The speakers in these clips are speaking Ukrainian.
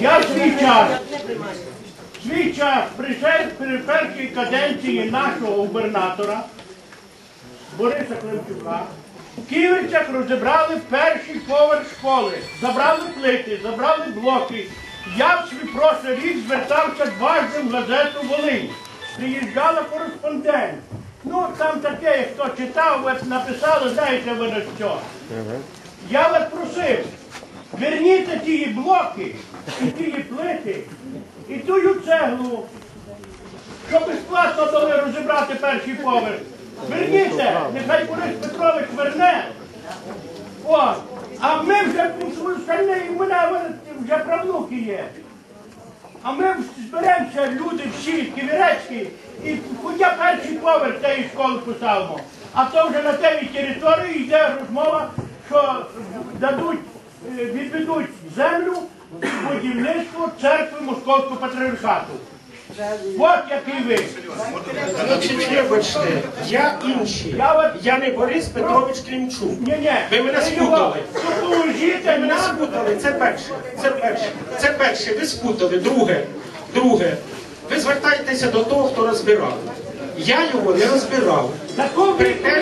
Я свій час, свій час при, першій каденції нашого губернатора Бориса Климчука в Ківерцях розібрали перший поверх школи, забрали плити, забрали блоки. Я в свій прошлий рік звертався дважди в газету Волинь. Приїжджала кореспондент. Ну там таке, хто читав, написали, знаєте ви на що. Я вас просив, верніть ті блоки і ті плити, і тую цеглу, що безплатно дали розібрати перший поверх. Верніться, нехай Борис Петрович верне. О, а ми вже остальне, і мене вже правнуки є. А ми зберемося, люди всі, ківірецькі, і хоча перший поверх цієї школи поставимо. А то вже на тій території йде розмова, що дадуть, відведуть землю будівництво церкви Московського патріархату. От який ви. Вибачте, я інший. Я от- Я не Борис Петрович Клімчук. Ні-ні. Ви мене спутали. Ви мене спутали. Це перше. Це перше. Це перше. Ви спутали. Друге. Друге. Ви звертаєтеся до того, хто розбирав. Я його не розбирав. Претензії,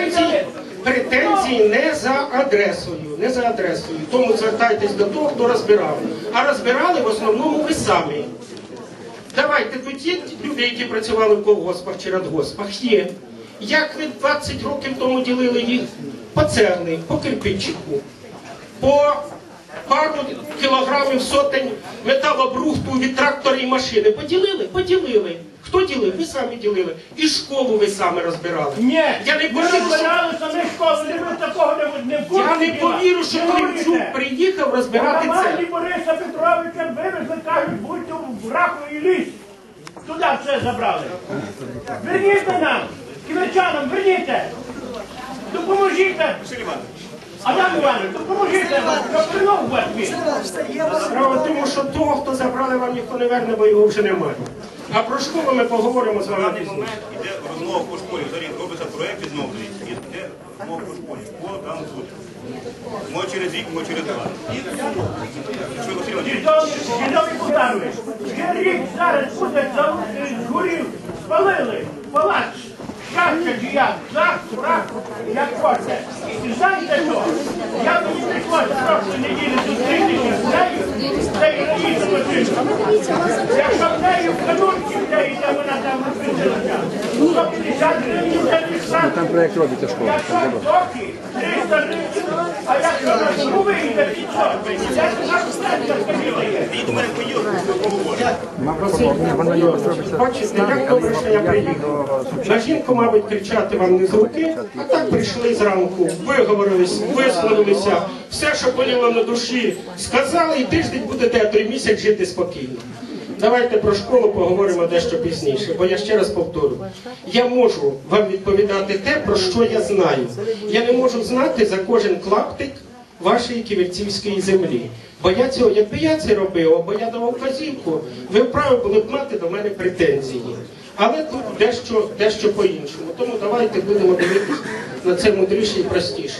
претензії не за адресою. Не за адресою. Тому звертайтесь до того, хто розбирав. А розбирали в основному ви самі. Давайте є люди, які працювали в колгоспах чи радгоспах. Є. Як ви 20 років тому ділили їх по цегли, по кирпичику, по пару кілограмів сотень металобрухту від трактора і машини. Поділили? Поділили. Хто ділив? Ви самі ділили. І школу ви самі розбирали. Ні, Я не ми повірю, що, самі школи, ви такого не, не я не повірю, що. Климчук приїхав розбирати це. Бориса Петровича вивезли, кажуть, будьте в Раковий ліс. Туди все забрали. Верніть нам, ківерчанам, верніть. Допоможіть. Адам Іванович, допоможіть, щоб вернув вас. Справа в тому, що того, хто забрали, вам ніхто не верне, бо його вже немає. А про школу ми поговоримо з На вами даний момент іде розмова по школі. Взагалі робиться проєкт відновлення. І йде розмова по школі. Школа там буде. Може через рік, може через два. Що, Василь Васильович, Дідові Богданович, вже рік зараз буде згорів, спалили палац. Щастя чи як, зах, рак, як хоче. І знаєте що? Я мені прийшлося прошлої неділі зустрітися з нею, з цією Раїсою Якщо в неї в канунці в неї, де вона там розписалася, 150 гривень вже не Там проєкт робиться школа. Якщо доки, 300 а якщо на шуму вийде 500, як на студентка скажіть? ти до мене поїхав, поговоримо. Вона його робиться. Бачите, як добре, що я приїхав. На жінку, мабуть, кричати вам не з руки, а так прийшли зранку, виговорились, висловилися, все, що боліло на душі, сказали, і тиждень будете, а той місяць жити спокійно. Давайте про школу поговоримо дещо пізніше, бо я ще раз повторю. Я можу вам відповідати те, про що я знаю. Я не можу знати за кожен клаптик вашої ківерцівської землі. Бо я цього, якби я це робив, або я давав вказівку, ви вправі були б мати до мене претензії. Але тут дещо, дещо по-іншому. Тому давайте будемо дивитися на це мудріше і простіше.